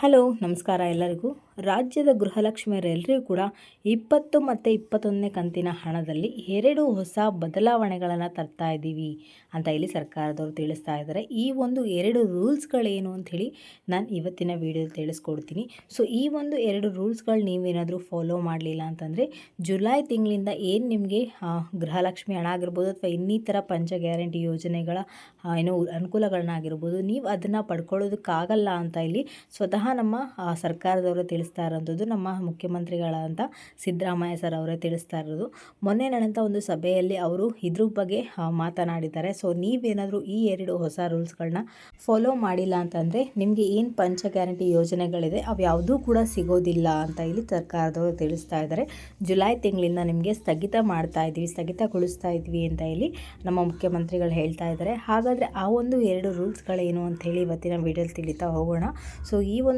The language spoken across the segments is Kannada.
ಹಲೋ, ನಮಸ್ಕಾರ ಎಲ್ಲರಿಗೂ. ರಾಜ್ಯದ ಗೃಹಲಕ್ಷ್ಮಿಯರೆಲ್ಲರಿಗೂ ಕೂಡ ಇಪ್ಪತ್ತು ಮತ್ತು ಇಪ್ಪತ್ತೊಂದನೇ ಕಂತಿನ ಹಣದಲ್ಲಿ ಎರಡು ಹೊಸ ಬದಲಾವಣೆಗಳನ್ನು ತರ್ತಾ ಇದ್ದೀವಿ ಅಂತ ಇಲ್ಲಿ ಸರ್ಕಾರದವರು ತಿಳಿಸ್ತಾ ಇದ್ದಾರೆ. ಈ ಒಂದು ಎರಡು ರೂಲ್ಸ್ಗಳೇನು ಅಂಥೇಳಿ ನಾನು ಇವತ್ತಿನ ವಿಡಿಯೋದಲ್ಲಿ ತಿಳಿಸ್ಕೊಡ್ತೀನಿ. ಸೊ ಈ ಒಂದು ಎರಡು ರೂಲ್ಸ್ಗಳು ನೀವೇನಾದರೂ ಫಾಲೋ ಮಾಡಲಿಲ್ಲ ಅಂತಂದರೆ ಜುಲೈ ತಿಂಗಳಿಂದ ಏನು ನಿಮಗೆ ಗೃಹಲಕ್ಷ್ಮಿ ಹಣ ಆಗಿರ್ಬೋದು ಅಥವಾ ಇನ್ನಿತರ ಪಂಚ ಗ್ಯಾರಂಟಿ ಯೋಜನೆಗಳ ಏನೋ ಏನು ಅನುಕೂಲಗಳನ್ನಾಗಿರ್ಬೋದು, ನೀವು ಅದನ್ನು ಪಡ್ಕೊಳ್ಳೋದಕ್ಕಾಗಲ್ಲ ಅಂತ ಇಲ್ಲಿ ಸ್ವತಃ ನಮ್ಮ ಸರ್ಕಾರದವರು ತಿಳಿಸ್ತಾ ಇರೋಂಥದ್ದು ನಮ್ಮ ಮುಖ್ಯಮಂತ್ರಿಗಳಾದಂಥ ಸಿದ್ದರಾಮಯ್ಯ ಸರ್ ಅವರೇ ತಿಳಿಸ್ತಾ ಇರೋದು. ಮೊನ್ನೆ ನಡೆದಂಥ ಒಂದು ಸಭೆಯಲ್ಲಿ ಅವರು ಇದ್ರ ಬಗ್ಗೆ ಮಾತನಾಡಿದ್ದಾರೆ. ಸೊ ನೀವೇನಾದರೂ ಈ ಎರಡು ಹೊಸ ರೂಲ್ಸ್ಗಳನ್ನ ಫಾಲೋ ಮಾಡಿಲ್ಲ ಅಂತಂದರೆ ನಿಮಗೆ ಏನು ಪಂಚ ಗ್ಯಾರಂಟಿ ಯೋಜನೆಗಳಿದೆ, ಅವು ಯಾವುದೂ ಕೂಡ ಸಿಗೋದಿಲ್ಲ ಅಂತ ಇಲ್ಲಿ ಸರ್ಕಾರದವರು ತಿಳಿಸ್ತಾ ಇದ್ದಾರೆ. ಜುಲೈ ತಿಂಗಳಿಂದ ನಿಮಗೆ ಸ್ಥಗಿತ ಮಾಡ್ತಾ ಇದ್ದೀವಿ, ಸ್ಥಗಿತಗೊಳಿಸ್ತಾ ಇದ್ವಿ ಅಂತ ಇಲ್ಲಿ ನಮ್ಮ ಮುಖ್ಯಮಂತ್ರಿಗಳು ಹೇಳ್ತಾ ಇದ್ದಾರೆ. ಹಾಗಾದರೆ ಆ ಒಂದು ಎರಡು ರೂಲ್ಸ್ಗಳೇನು ಅಂತ ಹೇಳಿ ಇವತ್ತಿನ ವಿಡಿಯೋಲಿ ತಿಳಿತಾ ಹೋಗೋಣ. ಸೊ ಈ ಒಂದು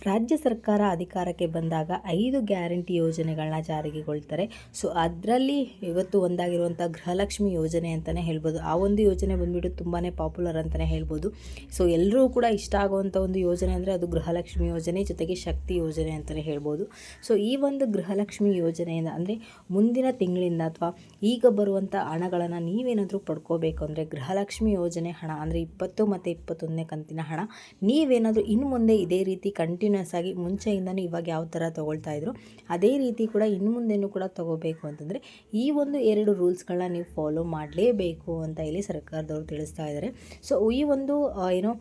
ರಾಜ್ಯ ಸರ್ಕಾರ ಅಧಿಕಾರಕ್ಕೆ ಬಂದಾಗ ಐದು ಗ್ಯಾರಂಟಿ ಯೋಜನೆಗಳನ್ನ ಜಾರಿಗೆಗೊಳ್ತಾರೆ ಸೊ, ಅದರಲ್ಲಿ ಇವತ್ತು ಒಂದಾಗಿರುವಂಥ ಗೃಹಲಕ್ಷ್ಮಿ ಯೋಜನೆ ಅಂತಲೇ ಹೇಳ್ಬೋದು. ಆ ಒಂದು ಯೋಜನೆ ಬಂದುಬಿಟ್ಟು ತುಂಬಾ ಪಾಪ್ಯುಲರ್ ಅಂತಲೇ ಹೇಳ್ಬೋದು. ಸೊ, ಎಲ್ಲರೂ ಕೂಡ ಇಷ್ಟ ಆಗುವಂಥ ಒಂದು ಯೋಜನೆ ಅಂದರೆ ಅದು ಗೃಹಲಕ್ಷ್ಮಿ ಯೋಜನೆ ಜೊತೆಗೆ ಶಕ್ತಿ ಯೋಜನೆ ಅಂತಲೇ ಹೇಳ್ಬೋದು. ಸೊ, ಈ ಒಂದು ಗೃಹಲಕ್ಷ್ಮಿ ಯೋಜನೆಯಿಂದ ಅಂದರೆ ಮುಂದಿನ ತಿಂಗಳಿಂದ ಅಥವಾ ಈಗ ಬರುವಂಥ ಹಣಗಳನ್ನು ನೀವೇನಾದರೂ ಪಡ್ಕೋಬೇಕು ಅಂದರೆ ಗೃಹಲಕ್ಷ್ಮಿ ಯೋಜನೆ ಹಣ ಅಂದರೆ ಇಪ್ಪತ್ತು ಮತ್ತು ಇಪ್ಪತ್ತೊಂದನೇ ಕಂತಿನ ಹಣ ನೀವೇನಾದರೂ ಇನ್ನು ಮುಂದೆ ಇದೇ ರೀತಿ ಕಂಟಿನ್ಯೂಸ್ ಆಗಿ ಮುಂಚೆಯಿಂದನೂ ಇವಾಗ ಯಾವ ಥರ ತೊಗೊಳ್ತಾ ಇದ್ರು ಅದೇ ರೀತಿ ಕೂಡ ಇನ್ನು ಮುಂದೆನೂ ಕೂಡ ತೊಗೋಬೇಕು ಅಂತಂದರೆ ಈ ಒಂದು ಎರಡು ರೂಲ್ಸ್ಗಳನ್ನ ನೀವು ಫಾಲೋ ಮಾಡಲೇಬೇಕು ಅಂತ ಇಲ್ಲಿ ಸರ್ಕಾರದವರು ತಿಳಿಸ್ತಾ ಇದ್ದಾರೆ ಸೊ ಈ ಒಂದು ಏನೋ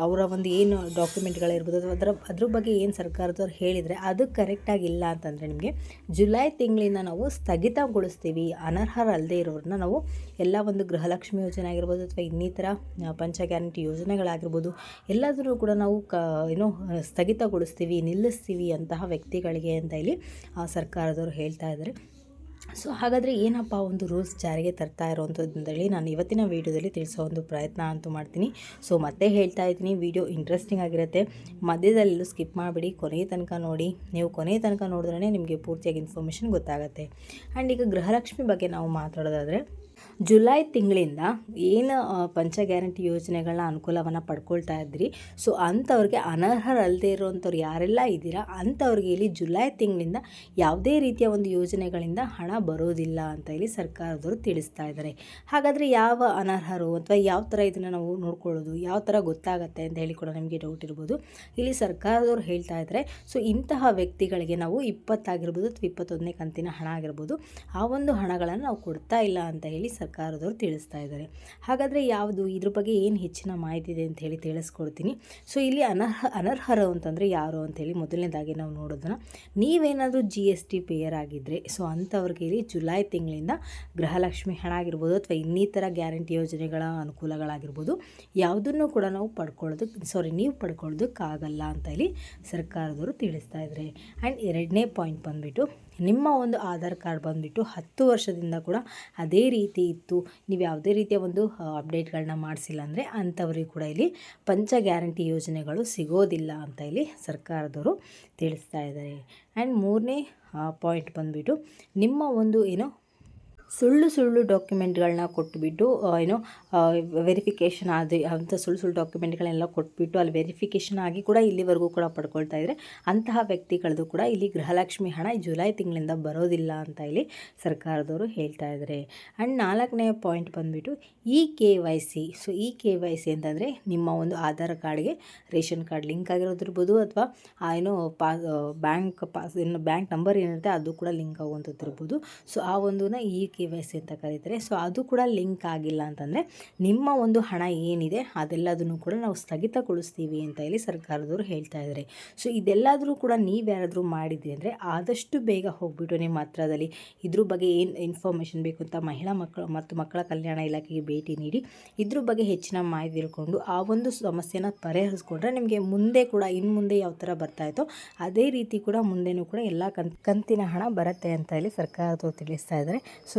ಅವರ ಒಂದು ಏನು ಡಾಕ್ಯುಮೆಂಟ್ಗಳಿರ್ಬೋದು ಅಥವಾ ಅದರ ಅದ್ರ ಬಗ್ಗೆ ಏನು ಸರ್ಕಾರದವ್ರು ಹೇಳಿದರೆ ಅದು ಕರೆಕ್ಟಾಗಿ ಇಲ್ಲ ಅಂತಂದರೆ ನಿಮಗೆ ಜುಲೈ ತಿಂಗಳಿಂದ ನಾವು ಸ್ಥಗಿತಗೊಳಿಸ್ತೀವಿ ಅನರ್ಹರಲ್ಲದೆ ಇರೋರನ್ನ ನಾವು ಎಲ್ಲ ಒಂದು ಗೃಹಲಕ್ಷ್ಮಿ ಯೋಜನೆ ಆಗಿರ್ಬೋದು ಅಥವಾ ಇನ್ನಿತರ ಪಂಚ ಗ್ಯಾರಂಟಿ ಯೋಜನೆಗಳಾಗಿರ್ಬೋದು ಎಲ್ಲದರೂ ಕೂಡ ನಾವು ಕ ಏನೋ ಆ, ಸ್ಥಗಿತಗೊಳಿಸ್ತೀವಿ ನಿಲ್ಲಿಸ್ತೀವಿ ಅಂತಹ ವ್ಯಕ್ತಿಗಳಿಗೆ ಅಂತ ಇಲ್ಲಿ ಸರ್ಕಾರದವರು ಹೇಳ್ತಾ ಇದ್ದಾರೆ. ಸೊ ಹಾಗಾದರೆ ಏನಪ್ಪ ಒಂದು ರೂಲ್ಸ್ ಜಾರಿಗೆ ತರ್ತಾ ಇರೋವಂಥದ್ದು ಅಂತೇಳಿ ನಾನು ಇವತ್ತಿನ ವೀಡಿಯೋದಲ್ಲಿ ತಿಳಿಸೋ ಒಂದು ಪ್ರಯತ್ನ ಅಂತೂ ಮಾಡ್ತೀನಿ. ಸೊ ಮತ್ತೆ ಹೇಳ್ತಾ ಇದ್ದೀನಿ, ವಿಡಿಯೋ ಇಂಟ್ರೆಸ್ಟಿಂಗ್ ಆಗಿರುತ್ತೆ. ಮಧ್ಯದಲ್ಲೆಲ್ಲೂ ಸ್ಕಿಪ್ ಮಾಡಿಬಿಡಿ, ಕೊನೆಯ ತನಕ ನೋಡಿ. ನೀವು ಕೊನೆಯ ತನಕ ನೋಡಿದ್ರೆ ನಿಮಗೆ ಪೂರ್ತಿಯಾಗಿ ಇನ್ಫಾರ್ಮೇಷನ್ ಗೊತ್ತಾಗುತ್ತೆ. ಆ್ಯಂಡ್ ಈಗ ಗೃಹಲಕ್ಷ್ಮಿ ಬಗ್ಗೆ ನಾವು ಮಾತಾಡೋದಾದರೆ ಜುಲೈ ತಿಂಗಳಿಂದ ಏನು ಪಂಚ ಗ್ಯಾರಂಟಿ ಯೋಜನೆಗಳನ್ನ ಅನುಕೂಲವನ್ನು ಪಡ್ಕೊಳ್ತಾ ಇದ್ರಿ. ಸೊ, ಅಂಥವ್ರಿಗೆ ಅನರ್ಹರಲ್ಲದೆ ಇರೋವಂಥವ್ರು ಯಾರೆಲ್ಲ ಇದ್ದೀರಾ, ಅಂಥವ್ರಿಗೆ ಇಲ್ಲಿ ಜುಲೈ ತಿಂಗಳಿಂದ ಯಾವುದೇ ರೀತಿಯ ಒಂದು ಯೋಜನೆಗಳಿಂದ ಹಣ ಬರೋದಿಲ್ಲ ಅಂತ ಇಲ್ಲಿ ಸರ್ಕಾರದವರು ತಿಳಿಸ್ತಾ ಇದ್ದಾರೆ. ಹಾಗಾದರೆ ಯಾವ ಅನರ್ಹರು ಅಥವಾ ಯಾವ ಥರ ಇದನ್ನು ನಾವು ನೋಡ್ಕೊಳ್ಳೋದು, ಯಾವ ಥರ ಗೊತ್ತಾಗತ್ತೆ ಅಂತ ಹೇಳಿ ಕೂಡ ನಿಮಗೆ ಡೌಟ್ ಇರ್ಬೋದು. ಇಲ್ಲಿ ಸರ್ಕಾರದವರು ಹೇಳ್ತಾ ಇದ್ದಾರೆ, ಸೊ, ಇಂತಹ ವ್ಯಕ್ತಿಗಳಿಗೆ ನಾವು ಇಪ್ಪತ್ತಾಗಿರ್ಬೋದು ಅಥವಾ ಇಪ್ಪತ್ತೊಂದನೇ ಕಂತಿನ ಹಣ ಆಗಿರ್ಬೋದು, ಆ ಒಂದು ಹಣಗಳನ್ನು ನಾವು ಕೊಡ್ತಾ ಇಲ್ಲ ಅಂತ ಹೇಳಿ ಸರ್ಕಾರದವರು ತಿಳಿಸ್ತಾ ಇದ್ದಾರೆ. ಹಾಗಾದರೆ ಯಾವುದು? ಇದ್ರ ಬಗ್ಗೆ ಏನು ಹೆಚ್ಚಿನ ಮಾಹಿತಿ ಇದೆ ಅಂತ ಹೇಳಿ ತಿಳಿಸ್ಕೊಡ್ತೀನಿ. ಸೊ ಇಲ್ಲಿ ಅನರ್ಹ, ಅನರ್ಹರು ಅಂತಂದರೆ ಯಾರು ಅಂತೇಳಿ ಮೊದಲನೇದಾಗಿ ನಾವು ನೋಡೋದನ್ನ, ನೀವೇನಾದರೂ ಜಿ ಎಸ್ ಟಿ ಪೇಯರ್ ಆಗಿದ್ದರೆ ಸೊ ಅಂಥವ್ರಿಗೆ ಇಲ್ಲಿ ಜುಲೈ ತಿಂಗಳಿಂದ ಗೃಹಲಕ್ಷ್ಮಿ ಹಣ ಆಗಿರ್ಬೋದು ಅಥವಾ ಇನ್ನಿತರ ಗ್ಯಾರಂಟಿ ಯೋಜನೆಗಳ ಅನುಕೂಲಗಳಾಗಿರ್ಬೋದು, ಯಾವುದನ್ನು ಕೂಡ ನಾವು ಪಡ್ಕೊಳ್ಳೋದಕ್ಕೆ ಸಾರಿ ನೀವು ಪಡ್ಕೊಳ್ಳೋದಕ್ಕಾಗಲ್ಲ ಅಂತ ಇಲ್ಲಿ ಸರ್ಕಾರದವರು ತಿಳಿಸ್ತಾ ಇದ್ದಾರೆ. ಆ್ಯಂಡ್ ಎರಡನೇ ಪಾಯಿಂಟ್ ಬಂದುಬಿಟ್ಟು, ನಿಮ್ಮ ಒಂದು ಆಧಾರ್ ಕಾರ್ಡ್ ಬಂದುಬಿಟ್ಟು ಹತ್ತು ವರ್ಷದಿಂದ ಕೂಡ ಅದೇ ರೀತಿ ಇತ್ತು. ನೀವು ಯಾವುದೇ ರೀತಿಯ ಒಂದು ಅಪ್ಡೇಟ್ಗಳನ್ನ ಮಾಡಿಸಿಲ್ಲ ಅಂದರೆ ಅಂಥವ್ರಿಗೆ ಕೂಡ ಇಲ್ಲಿ ಪಂಚ ಗ್ಯಾರಂಟಿ ಯೋಜನೆಗಳು ಸಿಗೋದಿಲ್ಲ ಅಂತ ಇಲ್ಲಿ ಸರ್ಕಾರದವರು ತಿಳಿಸ್ತಾ ಇದ್ದಾರೆ. ಆ್ಯಂಡ್ ಮೂರನೇ ಪಾಯಿಂಟ್ ಬಂದುಬಿಟ್ಟು ನಿಮ್ಮ ಒಂದು ಏನು ಸುಳ್ಳು ಸುಳ್ಳು ಡಾಕ್ಯುಮೆಂಟ್ಗಳನ್ನ ಕೊಟ್ಬಿಟ್ಟು ಏನು ವೆರಿಫಿಕೇಷನ್ ಆದ ಅಂಥ ಸುಳ್ಳು ಸುಳ್ಳು ಡಾಕ್ಯುಮೆಂಟ್ಗಳನ್ನೆಲ್ಲ ಕೊಟ್ಬಿಟ್ಟು ಅಲ್ಲಿ ವೆರಿಫಿಕೇಷನ್ ಆಗಿ ಕೂಡ ಇಲ್ಲಿವರೆಗೂ ಕೂಡ ಪಡ್ಕೊಳ್ತಾ ಇದ್ದಾರೆ ಅಂತಹ ವ್ಯಕ್ತಿಗಳದ್ದು ಕೂಡ ಇಲ್ಲಿ ಗೃಹಲಕ್ಷ್ಮಿ ಹಣ ಜುಲೈ ತಿಂಗಳಿಂದ ಬರೋದಿಲ್ಲ ಅಂತ ಇಲ್ಲಿ ಸರ್ಕಾರದವರು ಹೇಳ್ತಾ ಇದ್ದಾರೆ ಆ್ಯಂಡ್ ನಾಲ್ಕನೇ ಪಾಯಿಂಟ್ ಬಂದುಬಿಟ್ಟು E K Y C, so E K Y C ಅಂತಂದರೆ ನಿಮ್ಮ ಒಂದು ಆಧಾರ್ ಕಾರ್ಡ್ಗೆ ರೇಷನ್ ಕಾರ್ಡ್ ಲಿಂಕ್ ಆಗಿರೋದಿರ್ಬೋದು ಅಥವಾ ಏನೋ ಪಾ ಬ್ಯಾಂಕ್ ಪಾಸ್, ಏನು ಬ್ಯಾಂಕ್ ನಂಬರ್ ಏನಿರುತ್ತೆ ಅದು ಕೂಡ ಲಿಂಕ್ ಆಗುವಂಥದ್ದು ಇರ್ಬೋದು ಸೊ ಆ ಒಂದನ್ನ ಇ ಕೆ ಸಿ ಅಂತ ಕರೀತಾರೆ. ಸೊ ಅದು ಕೂಡ ಲಿಂಕ್ ಆಗಿಲ್ಲ ಅಂತಂದರೆ ನಿಮ್ಮ ಒಂದು ಹಣ ಏನಿದೆ ಅದೆಲ್ಲದನ್ನು ಕೂಡ ನಾವು ಸ್ಥಗಿತಗೊಳಿಸ್ತೀವಿ ಅಂತ ಹೇಳಿ ಸರ್ಕಾರದವರು ಹೇಳ್ತಾ ಇದ್ದಾರೆ ಸೊ ಇದೆಲ್ಲಾದರೂ ಕೂಡ ನೀವು ಯಾರಾದರೂ ಮಾಡಿದ್ರಿ ಅಂದರೆ ಆದಷ್ಟು ಬೇಗ ಹೋಗ್ಬಿಟ್ಟು ನಿಮ್ಮ ಹತ್ರದಲ್ಲಿ ಇದ್ರ ಬಗ್ಗೆ ಏನು ಇನ್ಫಾರ್ಮೇಷನ್ ಬೇಕು ಅಂತ ಮಹಿಳಾ ಮಕ್ಕಳು ಮತ್ತು ಮಕ್ಕಳ ಕಲ್ಯಾಣ ಇಲಾಖೆಗೆ ಭೇಟಿ ನೀಡಿ ಇದ್ರ ಬಗ್ಗೆ ಹೆಚ್ಚಿನ ಮಾಹಿತಿ ತಿಳ್ಕೊಂಡು ಆ ಒಂದು ಸಮಸ್ಯೆನ ಪರಿಹರಿಸ್ಕೊಂಡ್ರೆ ನಿಮಗೆ ಮುಂದೆ ಕೂಡ ಇನ್ನು ಮುಂದೆ ಯಾವ ಥರ ಬರ್ತಾ ಇತ್ತೋ ಅದೇ ರೀತಿ ಕೂಡ ಮುಂದೆನೂ ಕೂಡ ಎಲ್ಲ ಕಂತಿನ ಹಣ ಬರುತ್ತೆ ಅಂತ ಹೇಳಿ ಸರ್ಕಾರದವರು ತಿಳಿಸ್ತಾ ಇದ್ದಾರೆ ಸೊ